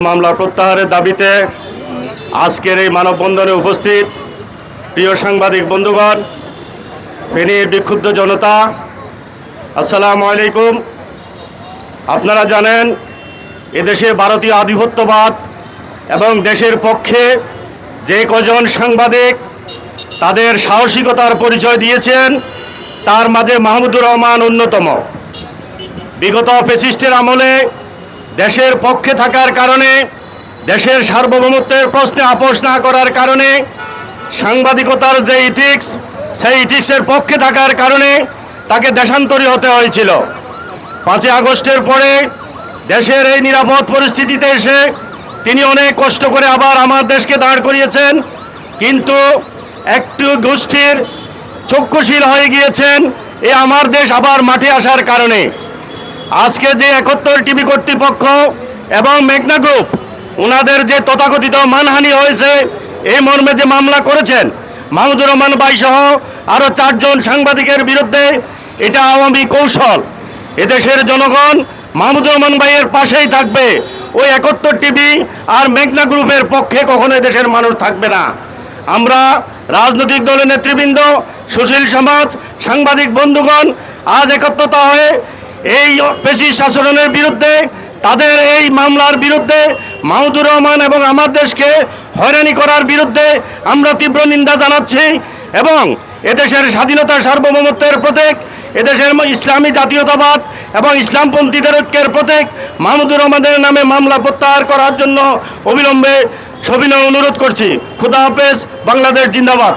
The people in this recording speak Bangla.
মামলা প্রত্যাহারের দাবিতে আজকের এই মানববন্ধনে উপস্থিত প্রিয় সাংবাদিক বন্ধুগণ ফেনীর বিক্ষুব্ধ জনতা, আসসালামু আলাইকুম। আপনারা জানেন, এদেশে ভারতীয় আধিপত্যবাদ এবং দেশের পক্ষে যে কজন সাংবাদিক তাদের সাহসিকতার পরিচয় দিয়েছেন, তার মাঝে মাহমুদুর রহমান অন্যতম। বিগত ফেসিস্টের আমলে দেশের পক্ষে থাকার কারণে, দেশের সার্বভৌমত্বের প্রশ্নে আপোষ না করার কারণে, সাংবাদিকতার যে ইথিক্স, সেই ইথিক্সের পক্ষে থাকার কারণে তাকে দেশান্তরী হতে হয়েছিল। পাঁচই আগস্টের পরে দেশের এই নিরাপদ পরিস্থিতিতে এসে তিনি অনেক কষ্ট করে আবার আমার দেশকে দাঁড় করিয়েছেন, কিন্তু একটু গোষ্ঠীর চক্ষুশীল হয়ে গিয়েছেন, এ আমার দেশ আবার মাঠে আসার কারণে। আজকে যে একত্তর টিভি কর্তৃপক্ষ এবং মেঘনা গ্রুপ ওনাদের যে তথাকথিত মানহানি হয়েছে এই মর্মে যে মামলা করেছেন, মাহমুদুর রহমান বাই সহ আরও চারজন সাংবাদিকের বিরুদ্ধে এটা আওয়ামী কৌশল। এদেশের জনগণ মাহমুদুর রহমান ভাইয়ের পাশেই থাকবে। ওই একত্তর টিভি আর মেঘনা গ্রুপের পক্ষে কখনো দেশের মানুষ থাকবে না। আমরা রাজনৈতিক দলের নেতৃবৃন্দ, সুশীল সমাজ, সাংবাদিক বন্ধুগণ, আজ একত্রতা হয়ে এই পেশি শাসনের বিরুদ্ধে, তাদের এই মামলার বিরুদ্ধে, মাহমুদুর রহমান এবং আমার দেশকে হয়রানি করার বিরুদ্ধে আমরা তীব্র নিন্দা জানাচ্ছি এবং এদেশের স্বাধীনতা সার্বভৌমত্বের প্রতীক, এদেশের ইসলামী জাতীয়তাবাদ এবং ইসলামপন্থীদের ঐক্যের প্রতীক মাহমুদুর রহমানের নামে মামলা প্রত্যাহার করার জন্য অবিলম্বে সবিনয় অনুরোধ করছি। খুদা হাফেজ, বাংলাদেশ জিন্দাবাদ।